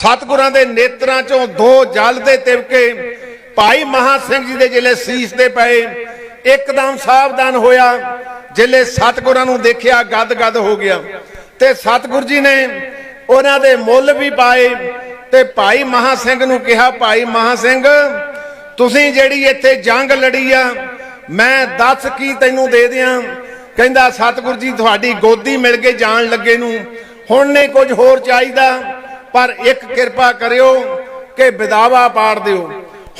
ਸਤਿਗੁਰਾਂ ਦੇ ਨੇਤਰਾਂ ਚੋਂ ਦੋ ਜਲ ਦੇ ਤਿਵਕੇ। ਭਾਈ ਮਹਾ ਸਿੰਘ ਜੀ ਦੇ ਜਿਲੇ ਸੀਸ ਤੇ ਪਏ। ਇੱਕਦਮ ਸਾਵਧਾਨ ਹੋਇਆ। ਜਿਲੇ ਸਤਿਗੁਰਾਂ ਨੂੰ ਦੇਖਿਆ ਗਦ-ਗਦ ਹੋ ਗਿਆ। ਤੇ ਸਤਿਗੁਰ ਜੀ ਨੇ ਉਹਨਾਂ ਦੇ ਮੁੱਲ ਵੀ ਪਾਏ। ਤੇ ਭਾਈ ਮਹਾ ਸਿੰਘ ਨੂੰ ਕਿਹਾ, ਭਾਈ ਮਹਾ ਸਿੰਘ, ਤੁਸੀਂ ਜਿਹੜੀ ਇੱਥੇ ਜੰਗ ਲੜੀ ਆ, ਮੈਂ ਦੱਸ ਕੀ ਤੈਨੂੰ ਦੇ ਦਿਆਂ? ਕਹਿੰਦਾ, ਸਤਿਗੁਰ ਜੀ, ਤੁਹਾਡੀ ਗੋਦੀ ਮਿਲ ਕੇ ਜਾਣ ਲੱਗੇ ਨੂੰ। ਹੁਣ ਨਹੀਂ ਕੁਝ ਹੋਰ ਚਾਹੀਦਾ। ਪਰ ਇੱਕ ਕਿਰਪਾ ਕਰਿਓ ਕਿ ਵਿਦਾਵਾ ਪਾੜ ਦਿਓ।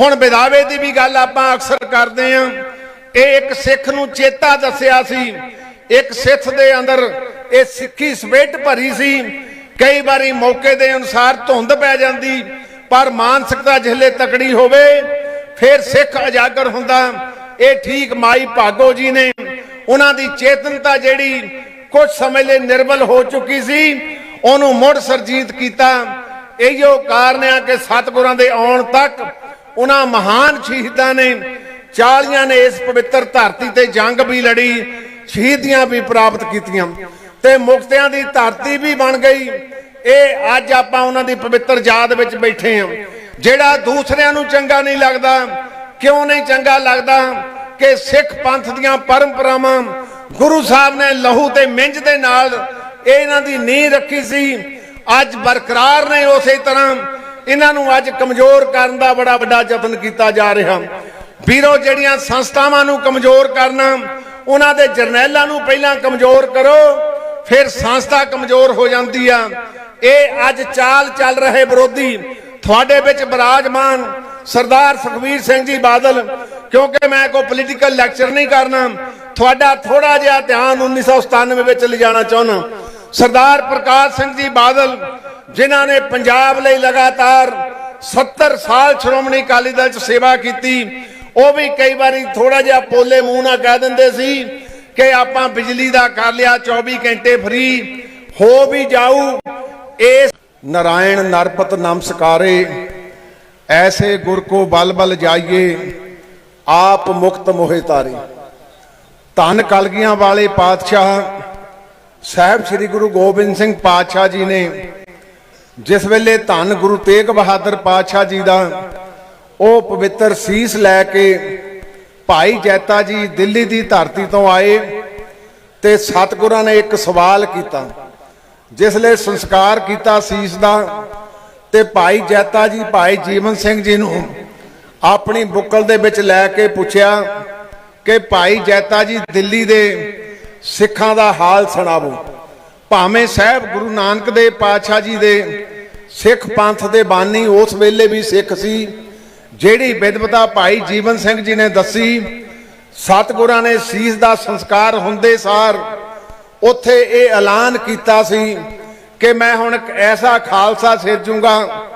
ਹੁਣ ਵਿਦਾਵੇ ਦੀ ਵੀ ਗੱਲ ਆਪਾਂ ਅਕਸਰ ਕਰਦੇ ਆਂ। ਇਹ ਇੱਕ ਸਿੱਖ ਨੂੰ ਚੇਤਾ ਦੱਸਿਆ ਸੀ। ਇੱਕ ਸਿੱਖ ਦੇ ਅੰਦਰ ਇਹ ਸਿੱਖੀ ਸਵੇਟ ਭਰੀ ਸੀ। ਕਈ ਵਾਰੀ ਮੌਕੇ ਦੇ ਅਨੁਸਾਰ ਧੁੰਦ ਪੈ ਜਾਂਦੀ, ਪਰ ਮਾਨਸਿਕਤਾ ਜਿਹਲੇ ਤਕੜੀ ਹੋਵੇ, ਫਿਰ ਸਿੱਖ ਅਜਾਗਰ ਹੁੰਦਾ। ਇਹ ਠੀਕ ਮਾਈ ਭਾਗੋ ਜੀ ਨੇ। ਉਹਨਾਂ ਦੀ ਚੇਤਨਤਾ ਜਿਹੜੀ ਕੁਝ ਸਮੇਂ ਲਈ ਨਿਰਬਲ ਹੋ ਚੁੱਕੀ ਸੀ। ਉਹਨੂੰ ਮੁੜ ਸਰਜੀਤ ਕੀਤਾ। ਇਹੋ ਕਾਰਨ ਆ ਕਿ ਸਤਿਗੁਰਾਂ ਦੇ ਆਉਣ ਤੱਕ ਉਹਨਾਂ ਮਹਾਨ ਸ਼ਹੀਦਾਂ ਨੇ 40 ਨੇ ਇਸ ਪਵਿੱਤਰ ਧਰਤੀ ਤੇ ਜੰਗ ਵੀ ਲੜੀ, ਸ਼ਹੀਦੀਆਂ ਵੀ ਪ੍ਰਾਪਤ ਕੀਤੀਆਂ। ਤੇ ਮੁਕਤਿਆਂ ਦੀ ਧਰਤੀ ਵੀ ਬਣ ਗਈ। ਇਹ ਅੱਜ ਆਪਾਂ ਉਹਨਾਂ ਦੀ ਪਵਿੱਤਰ ਯਾਦ ਵਿੱਚ ਬੈਠੇ ਹਾਂ। ਜਿਹੜਾ ਦੂਸਰਿਆਂ ਨੂੰ ਚੰਗਾ ਨਹੀਂ ਲੱਗਦਾ, ਕਿਉਂ ਨਹੀਂ ਚੰਗਾ ਲੱਗਦਾ, ਕਿ ਸਿੱਖ ਪੰਥ ਦੀਆਂ ਪਰੰਪਰਾਵਾਂ ਗੁਰੂ ਸਾਹਿਬ ਨੇ ਲਹੂ ਤੇ ਮਿੰਜ ਦੇ ਨਾਲ ਇਹ ਇਹਨਾਂ ਦੀ ਨੀਂਹ ਰੱਖੀ ਸੀ। ਅੱਜ ਬਰਕਰਾਰ ਨੇ ਉਸੇ ਤਰ੍ਹਾਂ ਇਹਨਾਂ ਨੂੰ ਅੱਜ ਕਮਜ਼ੋਰ ਕਰਨ ਦਾ ਬੜਾ ਵੱਡਾ ਯਤਨ ਕੀਤਾ ਜਾ ਰਿਹਾ। ਵੀਰੋ, ਜਿਹੜੀਆਂ ਸੰਸਥਾਵਾਂ ਨੂੰ ਕਮਜ਼ੋਰ ਕਰਨਾ, ਉਹਨਾਂ ਦੇ ਜਰਨੈਲਾਂ ਨੂੰ ਪਹਿਲਾਂ ਕਮਜ਼ੋਰ ਕਰੋ, ਫਿਰ ਸੰਸਥਾ ਕਮਜ਼ੋਰ ਹੋ ਜਾਂਦੀ ਆ। ਇਹ ਅੱਜ ਚਾਲ ਚੱਲ ਰਹੇ ਵਿਰੋਧੀ, ਤੁਹਾਡੇ ਵਿੱਚ ਬਰਾਜਮਾਨ ਸਰਦਾਰ ਸੁਖਵੀਰ ਸਿੰਘ ਜੀ ਬਾਦਲ, ਕਿਉਂਕਿ ਮੈਂ ਕੋਈ ਪੋਲੀਟੀਕਲ ਲੈਕਚਰ ਨਹੀਂ ਕਰਨਾ, ਤੁਹਾਡਾ ਥੋੜਾ ਜਿਹਾ ਧਿਆਨ 1997 ਵਿੱਚ ਲਿਜਾਣਾ ਚਾਹੁੰਦਾ। ਸਰਦਾਰ ਪ੍ਰਕਾਸ਼ ਸਿੰਘ ਜੀ ਬਾਦਲ, ਜਿਨ੍ਹਾਂ ਨੇ ਪੰਜਾਬ ਲਈ ਲਗਾਤਾਰ 70 ਸਾਲ ਸ਼੍ਰੋਮਣੀ ਅਕਾਲੀ ਦਲ 'ਚ ਸੇਵਾ ਕੀਤੀ, ਉਹ ਵੀ ਕਈ ਵਾਰੀ ਥੋੜਾ ਜਿਹਾ ਪੋਲੇ ਮੂੰਹ ਨਾਲ ਕਹਿ ਦਿੰਦੇ ਸੀ ਕਿ ਆਪਾਂ ਬਿਜਲੀ ਦਾ ਕਰ ਲਿਆ 24 ਘੰਟੇ ਫ੍ਰੀ ਹੋ ਵੀ ਜਾਊ। ਇਸ ਨਾਰਾਇਣ ਨਰਪਤ ਨਮਸਕਾਰੇ ਐਸੇ ਗੁਰ ਕੋ ਬਲ ਬਲ ਜਾਈਏ, ਆਪ ਮੁਕਤ ਮੋਹਿ ਤਾਰੇ। ਧਨ ਕਲਗੀਆਂ ਵਾਲੇ ਪਾਤਸ਼ਾਹ ਸਾਹਿਬ ਸ੍ਰੀ ਗੁਰੂ ਗੋਬਿੰਦ ਸਿੰਘ ਪਾਤਸ਼ਾਹ ਜੀ ਨੇ ਜਿਸ ਵੇਲੇ ਧੰਨ ਗੁਰੂ ਤੇਗ ਬਹਾਦਰ ਪਾਤਸ਼ਾਹ ਜੀ ਦਾ ਉਹ ਪਵਿੱਤਰ ਸੀਸ ਲੈ ਕੇ ਭਾਈ ਜੈਤਾ ਜੀ ਦਿੱਲੀ ਦੀ ਧਰਤੀ ਤੋਂ ਆਏ ਤੇ ਸਤਿਗੁਰਾਂ ਨੇ ਇੱਕ ਸਵਾਲ ਕੀਤਾ, ਜਿਸ ਲਈ ਸੰਸਕਾਰ ਕੀਤਾ ਸੀਸ ਦਾ ਤੇ ਭਾਈ ਜੈਤਾ ਜੀ, ਭਾਈ ਜੀਵਨ ਸਿੰਘ ਜੀ ਨੂੰ ਆਪਣੀ ਬੁੱਕਲ ਦੇ ਵਿੱਚ ਲੈ ਕੇ ਪੁੱਛਿਆ ਕਿ ਭਾਈ ਜੈਤਾ ਜੀ ਦਿੱਲੀ ਦੇ ਸਿੱਖਾਂ ਦਾ ਹਾਲ ਸੁਣਾਵੋ। ਭਾਵੇਂ ਸਾਹਿਬ ਗੁਰੂ ਨਾਨਕ ਦੇਵ ਪਾਤਸ਼ਾਹ ਜੀ ਦੇ ਸਿੱਖ ਪੰਥ ਦੇ ਬਾਨੀ ਉਸ ਵੇਲੇ ਵੀ ਸਿੱਖ ਸੀ, ਜਿਹੜੀ ਵਿਦਵਤਾ ਭਾਈ ਜੀਵਨ ਸਿੰਘ ਜੀ ਨੇ ਦੱਸੀ, ਸਤਿਗੁਰਾਂ ਨੇ ਸੀਸ ਦਾ ਸੰਸਕਾਰ ਹੁੰਦੇ ਸਾਰ ਉੱਥੇ ਇਹ ਐਲਾਨ ਕੀਤਾ ਸੀ ਕਿ ਮੈਂ ਹੁਣ ਇੱਕ ਐਸਾ ਖਾਲਸਾ ਸਿਰਜੂਗਾ,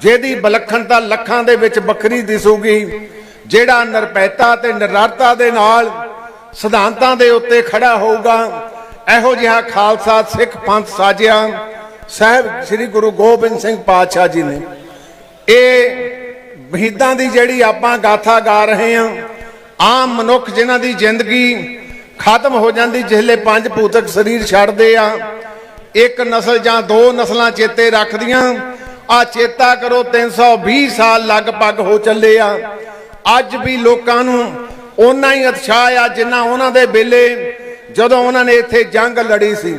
ਜਿਹਦੀ ਬਲਖਣਤਾ ਲੱਖਾਂ ਦੇ ਵਿੱਚ ਵੱਖਰੀ ਦਿਸੂਗੀ, ਜਿਹੜਾ ਨਿਰਪੈਤਾ ਤੇ ਨਿਰਰਤਾ ਦੇ ਨਾਲ ਸਿਧਾਂਤਾਂ ਦੇ ਉੱਤੇ ਖੜਾ ਹੋਊਗਾ। ਇਹੋ ਜਿਹਾ ਖਾਲਸਾ ਸਿੱਖ ਪੰਥ ਸਾਜਿਆ। ਸਾਹਿਬ ਸ੍ਰੀ ਗੁਰੂ ਗੋਬਿੰਦ ਸਿੰਘ ਪਾਤਸ਼ਾਹ ਜੀ ਨੇ। ਇਹ ਵਹੀਦਾਂ ਦੀ ਜਿਹੜੀ ਆਪਾਂ ਗਾਥਾ ਗਾ ਰਹੇ ਹਾਂ, ਆਮ ਮਨੁੱਖ ਜਿਨ੍ਹਾਂ ਦੀ ਜ਼ਿੰਦਗੀ ਖਤਮ ਹੋ ਜਾਂਦੀ ਜਿਹਲੇ ਪੰਜ ਭੂਤਕ ਸਰੀਰ ਛੱਡਦੇ ਆ, ਇੱਕ ਨਸਲ ਜਾਂ ਦੋ ਨਸਲਾਂ ਚੇਤੇ ਰੱਖਦੀਆਂ ਆ ਚੇਤਾ ਕਰੋ 320 ਸਾਲ ਲਗਭਗ ਹੋ ਚੱਲੇ ਆ। ਅੱਜ ਵੀ ਲੋਕਾਂ ਨੂੰ ਓਨਾ ਹੀ ਉਤਸ਼ਾਹ ਆ ਜਿੰਨਾ ਉਹਨਾਂ ਦੇ ਵੇਲੇ ਜਦੋਂ ਉਹਨਾਂ ਨੇ ਇੱਥੇ ਜੰਗ ਲੜੀ ਸੀ।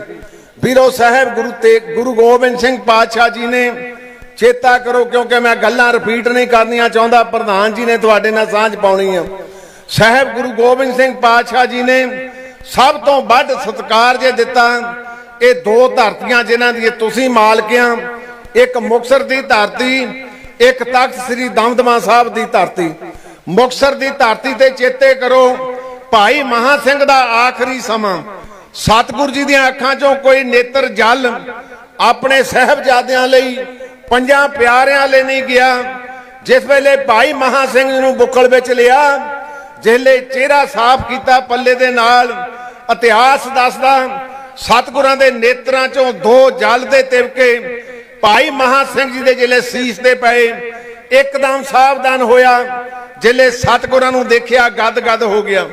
ਵੀਰੋ ਸਾਹਿਬ ਗੁਰੂ ਤੇ ਗੁਰੂ ਗੋਬਿੰਦ ਸਿੰਘ ਪਾਤਸ਼ਾਹ ਜੀ ਨੇ ਚੇਤਾ ਕਰੋ ਕਿਉਂਕਿ ਮੈਂ ਗੱਲਾਂ ਰਿਪੀਟ ਨਹੀਂ ਕਰਨੀਆਂ ਚਾਹੁੰਦਾ, ਪ੍ਰਧਾਨ ਜੀ ਨੇ ਤੁਹਾਡੇ ਨਾਲ ਸਾਂਝ ਪਾਉਣੀ ਆ। ਸਾਹਿਬ ਗੁਰੂ ਗੋਬਿੰਦ ਸਿੰਘ ਪਾਤਸ਼ਾਹ ਜੀ ਨੇ ਸਭ ਤੋਂ ਵੱਧ ਸਤਿਕਾਰ ਜੇ ਦਿੱਤਾ, ਇਹ ਦੋ ਧਰਤੀਆਂ ਜਿਨ੍ਹਾਂ ਦੀ ਤੁਸੀਂ ਮਾਲਕਿਆਂ ਇੱਕ ਮੁਕਸਰ ਦੀ ਧਰਤੀ, ਇੱਕ ਤਖਤ ਸ੍ਰੀ ਦਮਦਮਾ ਸਾਹਿਬ ਦੀ ਧਰਤੀ। ਮੁਕਸਰ ਦੀ ਧਰਤੀ ਤੇ ਚੇਤੇ ਕਰੋ, ਭਾਈ ਮਹਾ ਸਿੰਘ ਦਾ ਆਖਰੀ ਸਮਾਂ। ਸਤਿਗੁਰੂ ਜੀ ਦੀਆਂ ਅੱਖਾਂ 'ਚੋਂ ਕੋਈ ਨੇਤਰ ਜਲ ਆਪਣੇ ਸਹਿਬਜ਼ਾਦਿਆਂ ਲਈ, ਪੰਜਾਂ ਪਿਆਰਿਆਂ ਲਈ ਨਹੀਂ ਗਿਆ। ਜਿਸ ਵੇਲੇ ਭਾਈ ਮਹਾ ਸਿੰਘ ਨੂੰ ਬੁੱਕਲ ਵਿੱਚ ਲਿਆ, ਜਿਹਲੇ ਚਿਹਰਾ ਸਾਫ਼ ਕੀਤਾ ਪੱਲੇ ਦੇ ਨਾਲ, ਇਤਿਹਾਸ ਦੱਸਦਾ, ਸਤਿਗੁਰਾਂ ਦੇ ਨੇਤਰਾਂ 'ਚੋਂ ਦੋ ਜਲ ਦੇ ਤਿਵਕੇ ਭਾਈ ਮਹਾ ਸਿੰਘ ਜੀ ਦੇ ਜਿਲੇ ਸੀਸ ਤੇ ਪਏ ਇੱਕਦਮ ਸਾਵਧਾਨ ਹੋਇਆ। ਜਿਲੇ ਸਤਿਗੁਰਾਂ ਨੂੰ ਦੇਖਿਆ, ਗਦ-ਗਦ ਹੋ ਗਿਆ।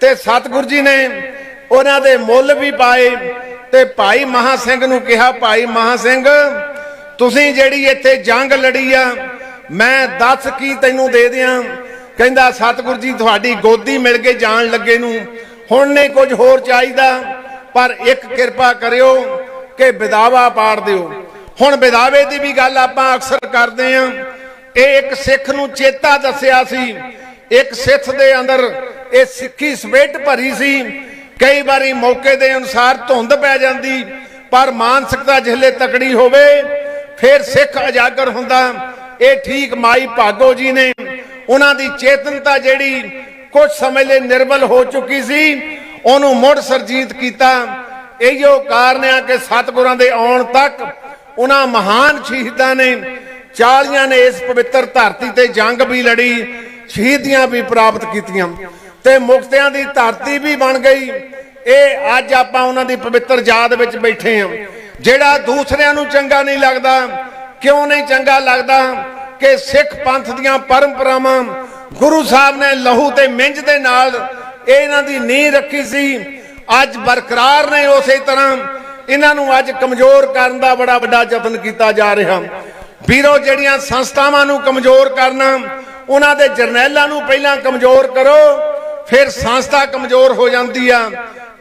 ਤੇ ਸਤਿਗੁਰ ਜੀ ਨੇ ਉਹਨਾਂ ਦੇ ਮੁੱਲ ਵੀ ਪਾਏ ਤੇ ਭਾਈ ਮਹਾ ਸਿੰਘ ਨੂੰ ਕਿਹਾ, ਭਾਈ ਮਹਾ ਸਿੰਘ, ਤੁਸੀਂ ਜਿਹੜੀ ਇੱਥੇ ਜੰਗ ਲੜੀ ਆ, ਮੈਂ ਦੱਸ ਕੀ ਤੈਨੂੰ ਦੇ ਦਿਆਂ? ਕਹਿੰਦਾ, ਸਤਿਗੁਰੂ ਜੀ, ਤੁਹਾਡੀ ਗੋਦੀ ਮਿਲ ਕੇ ਜਾਣ ਲੱਗੇ ਨੂੰ। ਹੁਣ ਨਹੀਂ ਕੁਝ ਹੋਰ ਚਾਹੀਦਾ, ਪਰ ਇੱਕ ਕਿਰਪਾ ਕਰਿਓ ਕਿ ਵਿਦਾਵਾ ਪਾੜ ਦਿਓ। ਹੁਣ ਵਿਦਾਵੇ ਦੀ ਵੀ ਗੱਲ ਆਪਾਂ ਅਕਸਰ ਕਰਦੇ ਆਂ। ਇਹ ਇੱਕ ਸਿੱਖ ਨੂੰ ਚੇਤਾ ਦੱਸਿਆ ਸੀ। ਇੱਕ ਸਿੱਖ ਦੇ ਅੰਦਰ ਇਹ ਸਿੱਖੀ ਸਵੇਟ ਭਰੀ ਸੀ। ਕਈ ਵਾਰੀ ਮੌਕੇ ਦੇ ਅਨੁਸਾਰ ਧੁੰਦ ਪੈ ਜਾਂਦੀ, ਪਰ ਮਾਨਸਿਕਤਾ ਜਿਹਲੇ ਤਕੜੀ ਹੋਵੇ, ਫਿਰ ਸਿੱਖ ਉਜਾਗਰ ਹੁੰਦਾ। ਇਹ ਠੀਕ ਮਾਈ ਭਾਗੋ ਜੀ ਨੇ ਉਹਨਾਂ ਦੀ ਚੇਤਨਤਾ ਜਿਹੜੀ ਕੁਝ ਸਮੇਂ ਲਈ ਨਿਰਮਲ ਹੋ ਚੁੱਕੀ ਸੀ, ਉਹਨੂੰ ਮੁੜ ਸਰਜੀਤ ਕੀਤਾ। ਇਹੀਓ ਕਾਰਨ ਆ ਕਿ ਸਤਿਗੁਰਾਂ ਦੇ ਆਉਣ ਤੱਕ ਉਹਨਾਂ ਮਹਾਨ ਸ਼ਹੀਦਾਂ ਨੇ ਚਾਲੀਆਂ ਨੇ ਇਸ ਪਵਿੱਤਰ ਧਰਤੀ ਤੇ ਜੰਗ ਵੀ ਲੜੀ, ਸ਼ਹੀਦੀਆਂ ਵੀ ਪ੍ਰਾਪਤ ਕੀਤੀਆਂ ਤੇ ਮੁਕਤਿਆਂ ਦੀ ਧਰਤੀ ਵੀ ਬਣ ਗਈ। ਇਹ ਅੱਜ ਆਪਾਂ ਉਹਨਾਂ ਦੀ ਪਵਿੱਤਰ ਯਾਦ ਵਿੱਚ ਬੈਠੇ ਹਾਂ। ਜਿਹੜਾ ਦੂਸਰਿਆਂ ਨੂੰ ਚੰਗਾ ਨਹੀਂ ਲੱਗਦਾ, ਕਿਉਂ ਨਹੀਂ ਚੰਗਾ ਲੱਗਦਾ ਕਿ ਸਿੱਖ ਪੰਥ ਦੀਆਂ ਪਰੰਪਰਾਵਾਂ ਗੁਰੂ ਸਾਹਿਬ ਨੇ ਲਹੂ ਤੇ ਮਿੰਜ ਦੇ ਨਾਲ ਇਹਨਾਂ ਦੀ ਨੀਂਹ ਰੱਖੀ ਸੀ। ਅੱਜ ਬਰਕਰਾਰ ਨੇ ਉਸੇ ਤਰ੍ਹਾਂ। ਇਹਨਾਂ ਨੂੰ ਅੱਜ ਕਮਜ਼ੋਰ ਕਰਨ ਦਾ ਬੜਾ ਵੱਡਾ ਯਤਨ ਕੀਤਾ ਜਾ ਰਿਹਾ। ਵੀਰੋ, ਜਿਹੜੀਆਂ ਸੰਸਥਾਵਾਂ ਨੂੰ ਕਮਜ਼ੋਰ ਕਰਨਾ, ਉਹਨਾਂ ਦੇ ਜਰਨੈਲਾਂ ਨੂੰ ਪਹਿਲਾਂ ਕਮਜ਼ੋਰ ਕਰੋ, ਫਿਰ ਸੰਸਥਾ ਕਮਜ਼ੋਰ ਹੋ ਜਾਂਦੀ ਆ।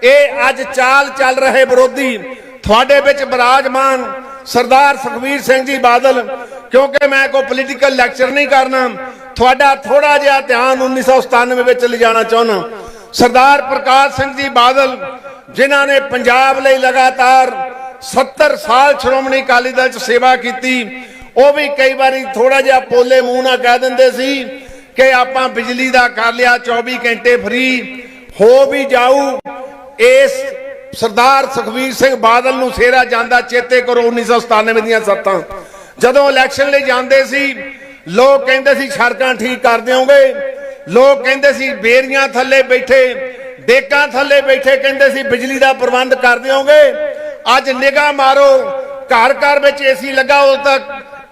ਇਹ ਅੱਜ ਚਾਲ ਚੱਲ ਰਹੇ ਵਿਰੋਧੀ, ਤੁਹਾਡੇ ਵਿੱਚ ਬਰਾਜਮਾਨ ਸਰਦਾਰ ਸੁਖਬੀਰ ਸਿੰਘ ਜੀ ਬਾਦਲ, ਕਿਉਂਕਿ ਮੈਂ ਕੋਈ ਪੋਲੀਟੀਕਲ ਲੈਕਚਰ ਨਹੀਂ ਕਰਨਾ, ਤੁਹਾਡਾ ਥੋੜਾ ਜਿਹਾ ਧਿਆਨ 1997 ਵਿੱਚ ਲਿਜਾਣਾ ਚਾਹੁੰਦਾ। ਸਰਦਾਰ ਪ੍ਰਕਾਸ਼ ਸਿੰਘ ਜੀ ਬਾਦਲ, ਜਿਨ੍ਹਾਂ ਨੇ ਪੰਜਾਬ ਲਈ ਲਗਾਤਾਰ 70 ਸਾਲ ਸ਼੍ਰੋਮਣੀ ਅਕਾਲੀ ਦਲ 'ਚ ਸੇਵਾ ਕੀਤੀ ਉਹ ਵੀ ਕਈ ਵਾਰੀ ਥੋੜਾ ਜਿਹਾ ਪੋਲੇ ਮੂੰਹ ਨਾਲ ਕਹਿ ਦਿੰਦੇ ਸੀ ਕਿ ਆਪਾਂ ਬਿਜਲੀ ਦਾ ਕਰ ਲਿਆ 24 ਘੰਟੇ ਫ੍ਰੀ ਹੋ ਵੀ ਜਾਊ। ਇਸ ਸਰਦਾਰ ਸੁਖਵੀਰ ਸਿੰਘ ਬਾਦਲ ਨੂੰ ਸੇਰਾ ਜਾਂਦਾ ਚੇਤੇ ਕਰੋ 1997 ਦੀਆਂ ਸੱਤਾਂ। ਜਦੋਂ ਇਲੈਕਸ਼ਨ ਲਈ ਜਾਂਦੇ ਸੀ, ਲੋਕ ਕਹਿੰਦੇ ਸੀ ਸੜਕਾਂ ਠੀਕ ਕਰ ਦਿਓਗੇ। ਲੋਕ ਕਹਿੰਦੇ ਸੀ ਬੇਰੀਆਂ ਥੱਲੇ ਬੈਠੇ, ਡੇਕਾਂ ਥੱਲੇ ਬੈਠੇ ਕਹਿੰਦੇ ਸੀ ਬਿਜਲੀ ਦਾ ਪ੍ਰਬੰਧ ਕਰ ਦਿਓਗੇ। ਅੱਜ ਨਿਗਾਹ ਮਾਰੋ, ਘਰ ਘਰ ਵਿੱਚ ਏਸੀ ਲੱਗਾ ਉਦੋਂ ਤੱਕ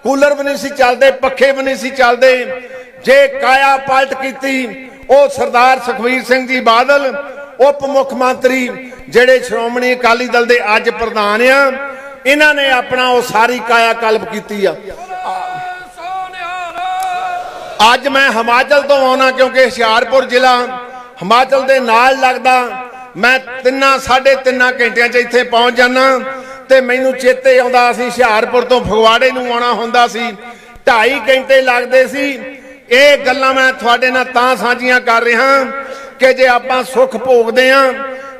ਕੂਲਰ ਵੀ ਨਹੀਂ ਸੀ ਚੱਲਦੇ, ਪੱਖੇ ਵੀ ਨਹੀਂ ਸੀ ਚੱਲਦੇ। ਜੇ ਕਾਇਆ ਪਲਟ ਕੀਤੀ, ਉਹ ਸਰਦਾਰ ਸੁਖਵੀਰ ਸਿੰਘ ਜੀ ਬਾਦਲ, ਉਪ ਮੁੱਖ ਮੰਤਰੀ ਜਿਹੜੇ ਸ਼੍ਰੋਮਣੀ ਅਕਾਲੀ ਦਲ ਦੇ ਅੱਜ ਪ੍ਰਧਾਨ ਆ, ਇਹਨਾਂ ਨੇ ਆਪਣਾ ਉਹ ਸਾਰੀ ਕਾਇਆ ਕਲਪ ਕੀਤੀ ਆ। ਅੱਜ ਮੈਂ ਹਿਮਾਚਲ ਤੋਂ ਆਉਣਾ ਕਿਉਂਕਿ ਹੁਸ਼ਿਆਰਪੁਰ ਜ਼ਿਲ੍ਹਾ ਹਿਮਾਚਲ ਦੇ ਨਾਲ ਲੱਗਦਾ। ਮੈਂ ਤਿੰਨਾਂ, ਸਾਢੇ ਤਿੰਨਾਂ ਘੰਟਿਆਂ 'ਚ ਇੱਥੇ ਪਹੁੰਚ ਜਾਣਾ ਤੇ ਮੈਨੂੰ ਚੇਤੇ ਆਉਂਦਾ ਸੀ, ਹੁਸ਼ਿਆਰਪੁਰ ਤੋਂ ਫਗਵਾੜੇ ਨੂੰ ਆਉਣਾ ਹੁੰਦਾ ਸੀ। 2.5 ਘੰਟੇ ਲੱਗਦੇ ਸੀ। ਇਹ ਗੱਲਾਂ ਮੈਂ ਤੁਹਾਡੇ ਨਾਲ ਤਾਂ ਸਾਂਝੀਆਂ ਕਰ ਰਿਹਾ ਕਿ ਜੇ ਆਪਾਂ ਸੁੱਖ ਭੋਗਦੇ ਆਂ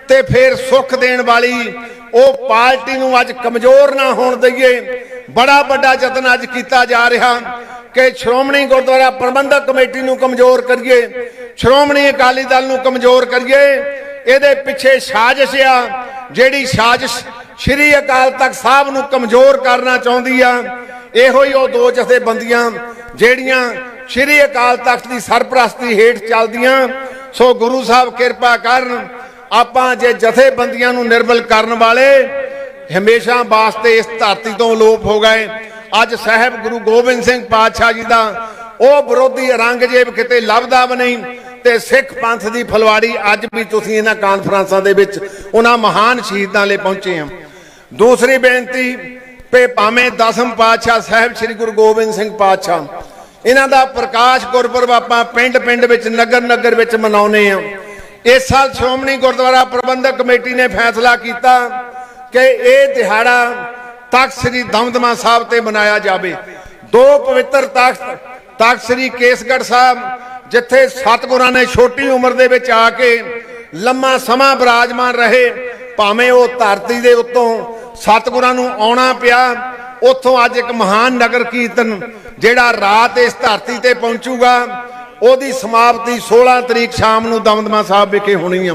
ਤੇ ਫਿਰ ਸੁੱਖ ਦੇਣ ਵਾਲੀ ਉਹ ਪਾਰਟੀ ਨੂੰ ਅੱਜ ਕਮਜ਼ੋਰ ਨਾ ਹੋਣ ਦਈਏ। ਬੜਾ ਵੱਡਾ ਯਤਨ ਅੱਜ ਕੀਤਾ ਜਾ ਰਿਹਾ ਕਿ ਸ਼੍ਰੋਮਣੀ ਗੁਰਦੁਆਰਾ ਪ੍ਰਬੰਧਕ ਕਮੇਟੀ ਨੂੰ ਕਮਜ਼ੋਰ ਕਰੀਏ, ਸ਼੍ਰੋਮਣੀ ਅਕਾਲੀ ਦਲ ਨੂੰ ਕਮਜ਼ੋਰ ਕਰੀਏ। ਇਹਦੇ ਪਿੱਛੇ ਸਾਜ਼ਿਸ਼ ਆ, ਜਿਹੜੀ ਸਾਜ਼ਿਸ਼ ਸ਼੍ਰੀ ਅਕਾਲ ਤਖਤ ਸਾਹਿਬ ਨੂੰ ਕਮਜ਼ੋਰ ਕਰਨਾ ਚਾਹੁੰਦੀ ਆ। ਇਹੋ ਹੀ ਉਹ ਦੋ ਜਥੇਬੰਦੀਆਂ ਜਿਹੜੀਆਂ ਸ਼੍ਰੀ ਅਕਾਲ ਤਖਤ ਦੀ ਸਰਪ੍ਰਸਤੀ ਹੇਠ ਚੱਲਦੀਆਂ। ਸੋ ਗੁਰੂ ਸਾਹਿਬ ਕਿਰਪਾ ਕਰਨ ਆਪਾਂ ਜੇ ਜਥੇਬੰਦੀਆਂ ਨੂੰ ਨਿਰਬਲ ਕਰਨ ਵਾਲੇ ਹਮੇਸ਼ਾ ਵਾਸਤੇ ਇਸ ਧਰਤੀ ਤੋਂ ਲੋਪ ਹੋ ਗਏ। ਅੱਜ ਸਾਹਿਬ ਗੁਰੂ ਗੋਬਿੰਦ ਸਿੰਘ ਪਾਤਸ਼ਾਹ ਜੀ ਦਾ ਉਹ ਵਿਰੋਧੀ ਰੰਗਜੇਬ ਕਿਤੇ ਲੱਭਦਾ ਵੀ ਨਹੀਂ ਤੇ ਸਿੱਖ ਪੰਥ ਦੀ ਫਲਵਾੜੀ ਅੱਜ ਵੀ ਤੁਸੀਂ ਇਹਨਾਂ ਕਾਨਫਰੰਸਾਂ ਦੇ ਵਿੱਚ ਉਹਨਾਂ ਮਹਾਨ ਸ਼ਹੀਦਾਂ ਲਈ ਪਹੁੰਚੇ ਆ। ਦੂਸਰੀ ਬੇਨਤੀ, ਪੇ ਭਾਵੇਂ ਦਸਮ ਪਾਤਸ਼ਾਹ ਸਾਹਿਬ ਸ੍ਰੀ ਗੁਰੂ ਗੋਬਿੰਦ ਸਿੰਘ ਪਾਤਸ਼ਾਹ, ਇਹਨਾਂ ਦਾ ਪ੍ਰਕਾਸ਼ ਗੁਰਪੁਰਬ ਆਪਾਂ ਪਿੰਡ ਪਿੰਡ ਵਿੱਚ ਨਗਰ ਨਗਰ ਵਿੱਚ ਮਨਾਉਨੇ ਆ ਇਸ ਸਾਲ ਸ਼੍ਰੋਮਣੀ ਗੁਰਦੁਆਰਾ ਪ੍ਰਬੰਧਕ ਕਮੇਟੀ ਨੇ ਫੈਸਲਾ ਕੀਤਾ ਕਿ ਇਹ ਦਿਹਾੜਾ ਤਖਤ ਸ੍ਰੀ ਦਮਦਮਾ ਸਾਹਿਬ ਤੇ ਮਨਾਇਆ ਜਾਵੇ। ਦੋ ਪਵਿੱਤਰ ਤਖਤ ਤਖਤ ਸ੍ਰੀ ਕੇਸਗੜ੍ਹ ਸਾਹਿਬ, ਜਿੱਥੇ ਸਤਿਗੁਰਾਂ ਨੇ ਛੋਟੀ ਉਮਰ ਦੇ ਵਿੱਚ ਆ ਕੇ ਲੰਮਾ ਸਮਾਂ ਬਿਰਾਜਮਾਨ ਰਹੇ, ਭਾਵੇਂ ਉਹ ਧਰਤੀ ਦੇ ਉੱਤੋਂ ਸਤਿਗੁਰਾਂ ਨੂੰ ਆਉਣਾ ਪਿਆ। ਉੱਥੋਂ ਅੱਜ ਇੱਕ ਮਹਾਨ ਨਗਰ ਕੀਰਤਨ ਜਿਹੜਾ ਰਾਤ ਇਸ ਧਰਤੀ ਤੇ ਪਹੁੰਚੂਗਾ, ਉਹਦੀ ਸਮਾਪਤੀ 16 ਤਰੀਕ ਸ਼ਾਮ ਨੂੰ ਦਮਦਮਾ ਸਾਹਿਬ ਵਿਖੇ ਹੋਣੀ ਆ।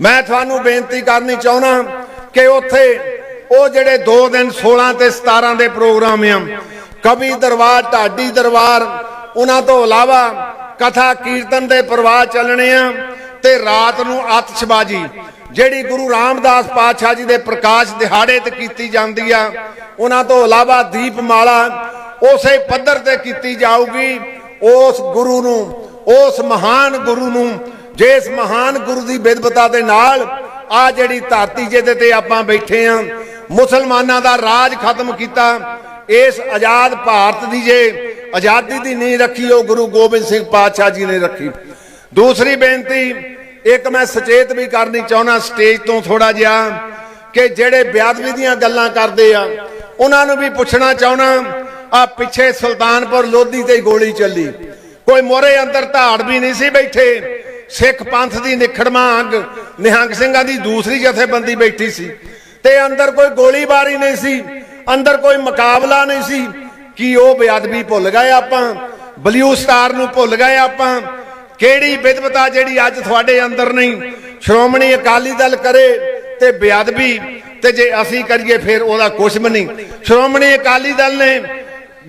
ਮੈਂ ਤੁਹਾਨੂੰ ਬੇਨਤੀ ਕਰਨੀ ਚਾਹੁੰਦਾ ਕਿ ਉੱਥੇ ਉਹ ਜਿਹੜੇ 2 ਦਿਨ 16 ਤੇ 17 ਦੇ ਪ੍ਰੋਗਰਾਮ ਆ, ਕਵੀ ਦਰਬਾਰ, ਢਾਡੀ ਦਰਬਾਰ, ਉਹਨਾਂ ਤੋਂ ਇਲਾਵਾ ਕਥਾ ਕੀਰਤਨ ਦੇ ਪ੍ਰਵਾਹ ਚੱਲਣੇ ਆ ਤੇ ਰਾਤ ਨੂੰ ਆਤਿਸ਼ਬਾਜ਼ੀ। ਜਿਹੜੀ ਗੁਰੂ ਰਾਮਦਾਸ ਪਾਤਸ਼ਾਹ ਜੀ ਦੇ ਪ੍ਰਕਾਸ਼ ਦਿਹਾੜੇ ਤੇ ਕੀਤੀ ਜਾਂਦੀ ਆ, ਉਹਨਾਂ ਤੋਂ ਇਲਾਵਾ ਦੀਪਮਾਲਾ ਉਸੇ ਪੱਧਰ ਤੇ ਕੀਤੀ ਜਾਊਗੀ। ਉਸ ਗੁਰੂ ਨੂੰ, ਉਸ ਮਹਾਨ ਗੁਰੂ ਨੂੰ, ਜਿਸ ਮਹਾਨ ਗੁਰੂ ਦੀ ਬਿਦਬਤਾ ਦੇ ਨਾਲ ਆ ਜਿਹੜੀ ਧਰਤੀ ਜਿਹਦੇ ਤੇ ਆਪਾਂ ਬੈਠੇ ਆ, ਮੁਸਲਮਾਨਾਂ ਦਾ ਰਾਜ ਖਤਮ ਕੀਤਾ। ਇਸ ਆਜ਼ਾਦ ਭਾਰਤ ਦੀ ਜੇ ਆਜ਼ਾਦੀ ਦੀ ਨੀਂਹ ਰੱਖੀ, ਉਹ ਗੁਰੂ ਗੋਬਿੰਦ ਸਿੰਘ ਪਾਤਸ਼ਾਹ ਜੀ ਨੇ ਰੱਖੀ। ਦੂਸਰੀ ਬੇਨਤੀ ਇੱਕ ਮੈਂ ਸੁਚੇਤ ਵੀ ਕਰਨੀ ਚਾਹੁੰਦਾ ਸਟੇਜ ਤੋਂ ਥੋੜਾ ਜਿਹਾ ਕਿ ਜਿਹੜੇ ਬਿਆਦਵੀ ਦੀਆਂ ਗੱਲਾਂ ਕਰਦੇ ਆ, ਉਹਨਾਂ ਨੂੰ ਵੀ ਪੁੱਛਣਾ ਚਾਹੁੰਦਾ, ਆ ਪਿੱਛੇ ਸੁਲਤਾਨਪੁਰ ਲੋਧੀ ਤੇ ਗੋਲੀ ਚੱਲੀ। ਕੋਈ ਮੋਰੇ ਅੰਦਰ ਧਾੜ ਵੀ ਨਹੀਂ ਸੀ ਬੈਠੇ। ਸਿੱਖ ਪੰਥ ਦੀ ਨਿਖੜਮਾ ਅੰਗ ਨਿਹੰਗ ਸਿੰਘਾਂ ਦੀ ਦੂਸਰੀ ਜਥੇਬੰਦੀ ਬੈਠੀ ਸੀ। ਤੇ ਅੰਦਰ ਕੋਈ ਗੋਲੀਬਾਰੀ ਨਹੀਂ ਸੀ, ਅੰਦਰ ਕੋਈ ਮੁਕਾਬਲਾ ਨਹੀਂ ਸੀ। ਕੀ ਉਹ ਬੇਅਦਬੀ ਭੁੱਲ ਗਏ ਆਪਾਂ? ਬਲਿਊ ਸਟਾਰ ਨੂੰ ਭੁੱਲ ਗਏ ਆਪਾਂ? ਕਿਹੜੀ ਵਿਦਵਤਾ ਜਿਹੜੀ ਅੱਜ ਤੁਹਾਡੇ ਅੰਦਰ ਨਹੀਂ? ਸ਼੍ਰੋਮਣੀ ਅਕਾਲੀ ਦਲ ਕਰੇ ਤੇ ਬੇਅਦਬੀ, ਤੇ ਜੇ ਅਸੀਂ ਕਰੀਏ ਫਿਰ ਉਹਦਾ ਕੁਛ ਵੀ ਨਹੀਂ। ਸ਼੍ਰੋਮਣੀ ਅਕਾਲੀ ਦਲ ਨੇ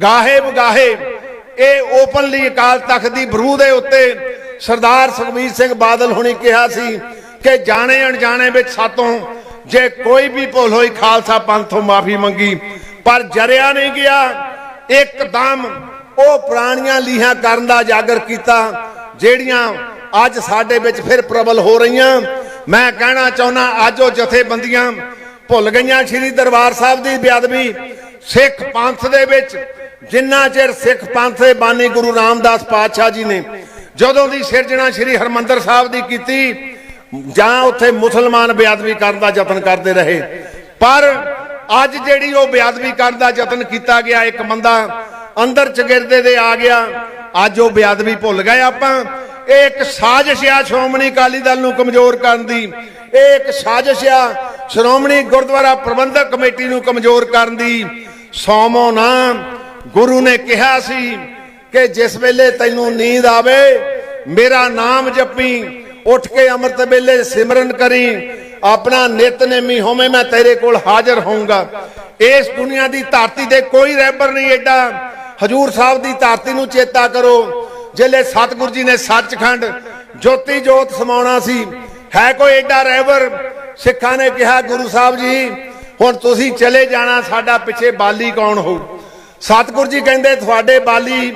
ਗਾਹੇ ਬਗਾਹੇ ਇਹ ਓਪਨਲੀ ਅਕਾਲ ਤਖਤ ਦੀ ਬਰੂ ਦੇ ਉੱਤੇ ਸਰਦਾਰ ਸੁਖਬੀਰ ਸਿੰਘ ਬਾਦਲ ਹੁਣੀ ਕਿਹਾ ਸੀ ਕਿ ਜਾਣੇ ਅਣਜਾਣੇ ਵਿੱਚ ਸਾਤੋਂ ਜੇ ਕੋਈ ਵੀ ਭੁੱਲ ਹੋਈ ਖਾਲਸਾ ਪੰਥ ਤੋਂ ਮਾਫੀ ਮੰਗੀ, ਪਰ ਜਰਿਆ ਨਹੀਂ ਗਿਆ। ਇੱਕਦਮ ਉਹ ਪੁਰਾਣੀਆਂ ਲੀਹਾਂ ਕਰਨ ਦਾ ਜਾਗਰ ਕੀਤਾ। ਜਿਹੜੀਆਂ ਅੱਜ ਸਾਡੇ ਵਿੱਚ ਫਿਰ ਪ੍ਰਬਲ ਹੋ ਰਹੀਆਂ, ਮੈਂ ਕਹਿਣਾ ਚਾਹੁੰਦਾ ਅੱਜ ਉਹ ਜਥੇਬੰਦੀਆਂ ਭੁੱਲ ਗਈਆਂ ਸ੍ਰੀ ਦਰਬਾਰ ਸਾਹਿਬ ਦੀ ਬੇਅਦਬੀ। ਸਿੱਖ ਪੰਥ ਦੇ ਵਿੱਚ ਜਿੰਨਾ ਚਿਰ ਸਿੱਖ ਪੰਥ ਦੇ ਬਾਨੀ ਗੁਰੂ ਰਾਮਦਾਸ ਪਾਤਸ਼ਾਹ ਜੀ ਨੇ ਜਦੋਂ ਦੀ ਸਿਰਜਣਾ ਸ੍ਰੀ ਹਰਮੰਦਰ ਸਾਹਿਬ ਦੀ ਕੀਤੀ, ਜਾਂ ਉੱਥੇ ਮੁਸਲਮਾਨ ਬੇਅਦਬੀ ਕਰਨ ਦਾ ਯਤਨ ਕਰਦੇ ਰਹੇ। ਪਰ ਅੱਜ ਜਿਹੜੀ ਉਹ ਬੇਅਦਬੀ ਕਰਨ ਦਾ ਯਤਨ ਕੀਤਾ ਗਿਆ, ਇੱਕ ਬੰਦਾ ਅੰਦਰ ਚਗਿਰਦੇ ਦੇ ਆ ਗਿਆ ਅੱਜ ਉਹ ਬੇਅਦਬੀ ਭੁੱਲ ਗਏ ਆਪਾਂ। ਇਹ ਇੱਕ ਸਾਜ਼ਿਸ਼ ਆ ਸ਼੍ਰੋਮਣੀ ਅਕਾਲੀ ਦਲ ਨੂੰ ਕਮਜ਼ੋਰ ਕਰਨ ਦੀ। ਇਹ ਇੱਕ ਸਾਜ਼ਿਸ਼ ਆ ਸ਼੍ਰੋਮਣੀ ਗੁਰਦੁਆਰਾ ਪ੍ਰਬੰਧਕ ਕਮੇਟੀ ਨੂੰ ਕਮਜ਼ੋਰ ਕਰਨ ਦੀ। ਸੌਮੋ ਨਾ। ਗੁਰੂ ਨੇ ਕਿਹਾ ਸੀ ਕਿ ਜਿਸ ਵੇਲੇ ਤੈਨੂੰ ਨੀਂਦ ਆਵੇ, ਮੇਰਾ ਨਾਮ ਜਪੀ, ਉੱਠ ਕੇ ਅੰਮ੍ਰਿਤ ਵੇਲੇ ਸਿਮਰਨ ਕਰੀ। ਆਪਣਾ ਨਿਤਨੇਮੀ ਹੋਵੇਂ ਮੈਂ ਤੇਰੇ ਕੋਲ ਹਾਜ਼ਰ ਹੋਊਂਗਾ। ਇਸ ਦੁਨੀਆ ਦੀ ਧਰਤੀ ਤੇ ਕੋਈ ਰਹਿਬਰ ਨਹੀਂ ਐਡਾ ਹਜੂਰ ਸਾਹਿਬ ਦੀ ਧਰਤੀ ਨੂੰ ਚੇਤਾ ਕਰੋ। ਜਿਲੇ ਸਤਿਗੁਰੂ ਜੀ ਨੇ ਸੱਚਖੰਡ ਜੋਤੀ ਜੋਤ ਸਮਾਉਣਾ ਸੀ। ਹੈ ਕੋਈ ਐਡਾ ਰਹਿਬਰ? ਸਿੱਖਾਂ ਨੇ ਕਿਹਾ, ਗੁਰੂ ਸਾਹਿਬ ਜੀ, ਹੁਣ ਤੁਸੀਂ ਚਲੇ ਜਾਣਾ, ਸਾਡਾ ਪਿੱਛੇ ਬਾਲੀ ਕੌਣ ਹੋਊ? ਸਤਿਗੁਰੂ ਜੀ ਕਹਿੰਦੇ, ਤੁਹਾਡੇ ਬਾਲੀ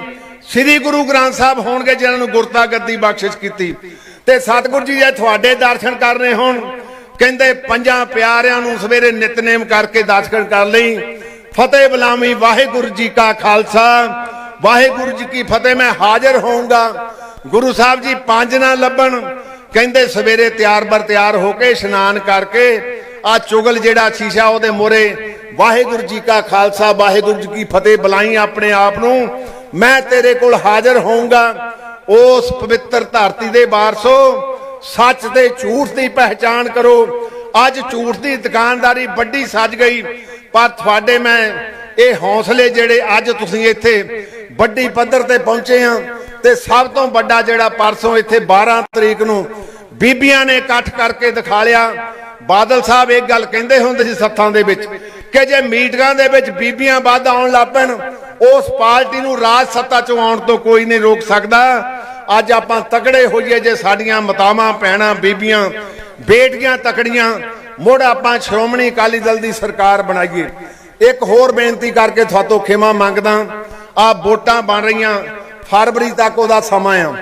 ਸ੍ਰੀ ਗੁਰੂ ਗ੍ਰੰਥ ਸਾਹਿਬ ਹੋਣਗੇ, ਜਿਨ੍ਹਾਂ ਨੂੰ ਗੁਰਤਾ ਗੱਦੀ ਬਖਸ਼ਿਸ਼ ਕੀਤੀ। ਤੇ ਸਤਿਗੁਰੂ ਜੀ ਜੇ ਤੁਹਾਡੇ ਦਰਸ਼ਨ ਕਰਨੇ ਹੋਣ। ਕਹਿੰਦੇ, ਪੰਜਾਂ ਪਿਆਰਿਆਂ ਨੂੰ ਸਵੇਰੇ ਨਿਤਨੇਮ ਕਰਕੇ ਦਰਸ਼ਨ ਕਰ ਲਈ। ਫਤਿਹ ਬੁਲਾਵੀਂ, ਵਾਹਿਗੁਰੂ ਜੀ ਕਾ ਖਾਲਸਾ। ਵਾਹਿਗੁਰੂ ਜੀ ਕੀ ਫਤਿਹ, ਮੈਂ ਹਾਜ਼ਰ ਹੋਊਂਗਾ। ਗੁਰੂ ਸਾਹਿਬ ਜੀ ਪੰਜ ਨਾ ਲੱਭਣ, ਕਹਿੰਦੇ ਸਵੇਰੇ ਤਿਆਰ ਬਰ ਤਿਆਰ ਹੋ ਕੇ ਇਸ਼ਨਾਨ ਕਰਕੇ ਆ ਚੁਗਲ ਜਿਹੜਾ ਸ਼ੀਸ਼ਾ ਉਹਦੇ ਮੋਰੇ, ਵਾਹਿਗੁਰੂ ਜੀ ਕਾ ਖਾਲਸਾ, ਵਾਹਿਗੁਰੂ ਜੀ ਕੀ ਫਤਿਹ ਬੁਲਾਈ ਆਪਣੇ ਆਪ ਨੂੰ। ਮੈਂ ਤੇਰੇ ਕੋਲ ਹਾਜ਼ਰ ਹੋਊਂਗਾ, ਉਸ ਪਵਿੱਤਰ ਧਰਤੀ ਦੇ ਵਾਰਸੋ, ਸੱਚ ਤੇ ਝੂਠ ਦੀ ਪਹਿਚਾਣ ਕਰੋ। ਅੱਜ ਝੂਠ ਦੀ ਦੁਕਾਨਦਾਰੀ ਵੱਡੀ ਸੱਜ ਗਈ। ਪਰ ਤੁਹਾਡੇ ਮੈਂ ਇਹ ਹੌਸਲੇ ਜਿਹੜੇ ਅੱਜ ਤੁਸੀਂ ਇੱਥੇ ਵੱਡੀ ਪੱਧਰ ਤੇ ਪਹੁੰਚੇ ਆ ਤੇ ਸਭ ਤੋਂ ਵੱਡਾ ਜਿਹੜਾ ਪਰਸੋਂ ਇੱਥੇ 12 ਤਰੀਕ ਨੂੰ ਬੀਬੀਆਂ ਨੇ ਇਕੱਠ ਕਰਕੇ ਦਿਖਾ ਲਿਆ। ਬਾਦਲ ਸਾਹਿਬ ਇੱਕ ਗੱਲ ਕਹਿੰਦੇ ਹੁੰਦੇ ਸੀ ਸੱਥਾਂ ਦੇ ਵਿੱਚ ਕਿ ਜੇ ਮੀਟਿੰਗਾਂ ਦੇ ਵਿੱਚ ਬੀਬੀਆਂ ਵੱਧ ਆਉਣ ਲੱਪਣ ਉਸ ਪਾਰਟੀ ਨੂੰ ਰਾਜ ਸੱਤਾ ਚੋਂ ਆਉਣ ਤੋਂ ਕੋਈ ਨਹੀਂ ਰੋਕ ਸਕਦਾ। ਅੱਜ ਆਪਾਂ ਤਕੜੇ ਹੋਈਏ ਜੇ ਸਾਡੀਆਂ ਮਤਾਵਾਂ ਪੈਣਾ ਬੀਬੀਆਂ, ਬੇਟੀਆਂ ਤਕੜੀਆਂ ਮੁੜ ਆਪਾਂ ਸ਼੍ਰੋਮਣੀ ਅਕਾਲੀ ਦਲ ਦੀ ਸਰਕਾਰ ਬਣਾਈਏ। ਇੱਕ ਹੋਰ ਬੇਨਤੀ ਕਰਕੇ ਤੁਹਾਤੋਂ ਖਿਮਾ ਮੰਗਦਾ, ਆ ਵੋਟਾਂ ਬਣ ਰਹੀਆਂ, ਫਰਵਰੀ ਤੱਕ ਉਹਦਾ ਸਮਾਂ ਆ।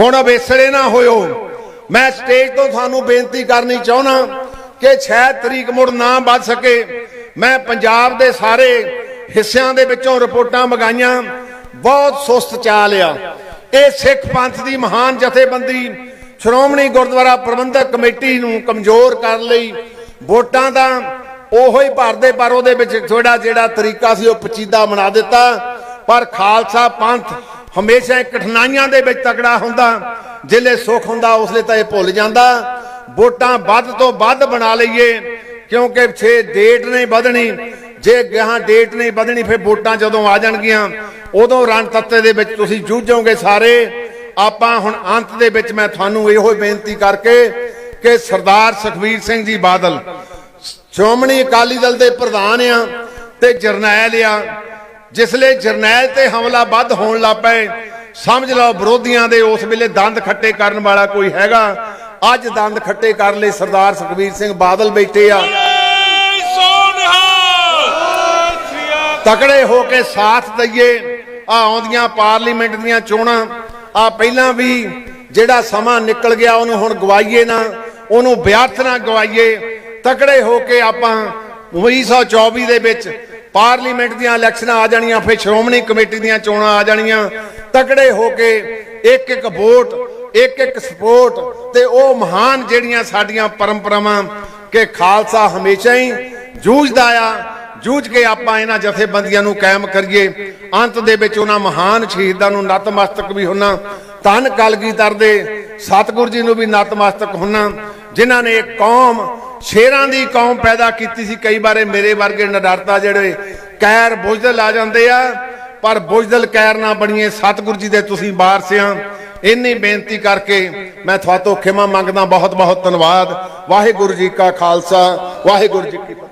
ਹੁਣ ਅਵੇਸਲੇ ਨਾ ਹੋਇਓ। ਮੈਂ ਸਟੇਜ ਤੋਂ ਤੁਹਾਨੂੰ ਬੇਨਤੀ ਕਰਨੀ ਚਾਹੁੰਦਾ ਕਿ 6 ਤਰੀਕ ਮੁੜ ਨਾ ਵੱਧ ਸਕੇ। ਮੈਂ ਪੰਜਾਬ ਦੇ ਸਾਰੇ ਹਿੱਸਿਆਂ ਦੇ ਵਿੱਚੋਂ ਰਿਪੋਰਟਾਂ ਮੰਗਾਈਆਂ। ਬਹੁਤ ਸੁਸਤ ਚਾਲ ਆ। ਇਹ ਸਿੱਖ ਪੰਥ ਦੀ ਮਹਾਨ ਜਥੇਬੰਦੀ ਸ਼੍ਰੋਮਣੀ ਗੁਰਦੁਆਰਾ ਪ੍ਰਬੰਧਕ ਕਮੇਟੀ ਨੂੰ ਕਮਜ਼ੋਰ ਕਰਨ ਲਈ ਵੋਟਾਂ ਦਾ ਉਹੋ ਹੀ ਭਰਦੇ ਪਰ ਉਹਦੇ ਵਿੱਚ ਥੋੜਾ ਜਿਹੜਾ ਤਰੀਕਾ ਸੀ ਉਹ ਪਚੀਦਾ ਬਣਾ ਦਿੱਤਾ। ਪਰ ਖਾਲਸਾ ਪੰਥ ਹਮੇਸ਼ਾ ਕਠਿਨਾਈਆਂ ਦੇ ਵਿੱਚ ਤਕੜਾ ਹੁੰਦਾ, ਜਿਲੇ ਸੁੱਖ ਹੁੰਦਾ ਉਸਲੇ ਤਾਂ ਇਹ ਭੁੱਲ ਜਾਂਦਾ। ਵੋਟਾਂ ਵੱਧ ਤੋਂ ਵੱਧ ਬਣਾ ਲਈਏ, ਕਿਉਂਕਿ 6 ਡੇਟ ਨਹੀਂ ਵਧਣੀ। ਜੇ ਗਾਹਾਂ ਡੇਟ ਨਹੀਂ ਵਧਣੀ, ਫਿਰ ਵੋਟਾਂ ਜਦੋਂ ਆ ਜਾਣਗੀਆਂ, ਉਦੋਂ ਰਣਤੱਤੇ ਦੇ ਵਿੱਚ ਤੁਸੀਂ ਜੂਝੋਗੇ ਸਾਰੇ। ਆਪਾਂ ਹੁਣ ਅੰਤ ਦੇ ਵਿੱਚ ਮੈਂ ਤੁਹਾਨੂੰ ਇਹੋ ਬੇਨਤੀ ਕਰਕੇ ਕਿ ਸਰਦਾਰ ਸੁਖਬੀਰ ਸਿੰਘ ਜੀ ਬਾਦਲ, ਸ਼੍ਰੋਮਣੀ ਅਕਾਲੀ ਦਲ ਦੇ ਪ੍ਰਧਾਨ ਆ ਤੇ ਜਰਨੈਲ ਆ, ਜਿਸਲੇ ਜਰਨੈਲ ਤੇ ਹਮਲਾ ਵੱਧ ਹੋਣ ਲੱਗ ਪਏ, ਸਮਝ ਲਓ ਵਿਰੋਧੀਆਂ ਦੇ ਉਸ ਵੇਲੇ ਦੰਦ ਖੱਟੇ ਕਰਨ ਵਾਲਾ ਕੋਈ ਹੈਗਾ, ਅੱਜ ਦੰਦ ਖੱਟੇ ਕਰਨ ਲਈ ਸਰਦਾਰ ਸੁਖਬੀਰ ਸਿੰਘ ਬਾਦਲ ਬੈਠੇ ਆ। ਤਕੜੇ ਹੋ ਕੇ ਸਾਥ ਦਈਏ, ਆ ਆਉਂਦੀਆਂ ਪਾਰਲੀਮੈਂਟ ਦੀਆਂ ਚੋਣਾਂ ਆ ਪਹਿਲਾਂ ਵੀ ਜਿਹੜਾ ਸਮਾਂ ਨਿਕਲ ਗਿਆ ਉਹਨੂੰ ਹੁਣ ਗਵਾਈਏ ਨਾ, ਉਹਨੂੰ ਵਿਅਰਥ ਨਾ ਗਵਾਈਏ। ਤਕੜੇ ਹੋ ਕੇ ਆਪਾਂ 1924 ਦੇ ਵਿੱਚ ਪਾਰਲੀਮੈਂਟ ਦੀਆਂ ਇਲੈਕਸ਼ਨਾਂ ਆ ਜਾਣੀਆਂ, ਫਿਰ ਸ਼੍ਰੋਮਣੀ ਕਮੇਟੀ ਦੀਆਂ ਚੋਣਾਂ ਆ ਜਾਣੀਆਂ। ਤਕੜੇ ਹੋ ਕੇ ਇੱਕ ਇੱਕ ਵੋਟ, ਇੱਕ ਇੱਕ ਸਪੋਰਟ ਤੇ ਉਹ ਮਹਾਨ ਜਿਹੜੀਆਂ ਸਾਡੀਆਂ ਪਰੰਪਰਾਵਾਂ ਕਿ ਖਾਲਸਾ ਹਮੇਸ਼ਾ ਹੀ ਜੂਝਦਾ ਆ। ਜੂਝ ਕੇ ਆਪਾਂ ਇਹਨਾਂ ਜਥੇਬੰਦੀਆਂ ਨੂੰ ਕਾਇਮ ਕਰੀਏ। ਅੰਤ ਦੇ ਵਿੱਚ ਉਹਨਾਂ ਮਹਾਨ ਸ਼ਹੀਦਾਂ ਨੂੰ ਨਤਮਸਤਕ ਵੀ ਹੁੰਨਾ। ਧੰਨ ਕਲਗੀਧਰ ਦੇ ਸਤਿਗੁਰੂ ਜੀ ਨੂੰ ਵੀ ਨਤਮਸਤਕ ਹੁੰਨਾ। ਜਿਨ੍ਹਾਂ ਨੇ ਇੱਕ ਕੌਮ, ਸ਼ੇਰਾਂ ਦੀ ਕੌਮ ਪੈਦਾ ਕੀਤੀ ਸੀ। ਕਈ ਵਾਰੇ ਮੇਰੇ ਵਰਗੇ ਨਡਰਤਾ ਜਿਹੜੇ ਕੈਰ ਬੁਝਦਲ ਆ ਜਾਂਦੇ ਆ। ਪਰ ਬੁਝਦਲ ਕੈਰ ਨਾ ਬਣੀਏ, ਸਤਿਗੁਰੂ ਜੀ ਦੇ ਤੁਸੀਂ ਵਾਰਸ ਆ। ਇੰਨੀ ਬੇਨਤੀ ਕਰਕੇ ਮੈਂ ਤੁਹਾਤੋਂ ਖਿਮਾ ਮੰਗਦਾ ਬਹੁਤ ਬਹੁਤ ਧੰਨਵਾਦ। ਵਾਹਿਗੁਰੂ ਜੀ ਕਾ ਖਾਲਸਾ, ਵਾਹਿਗੁਰੂ ਜੀ ਕੀ ਫਤਿਹ।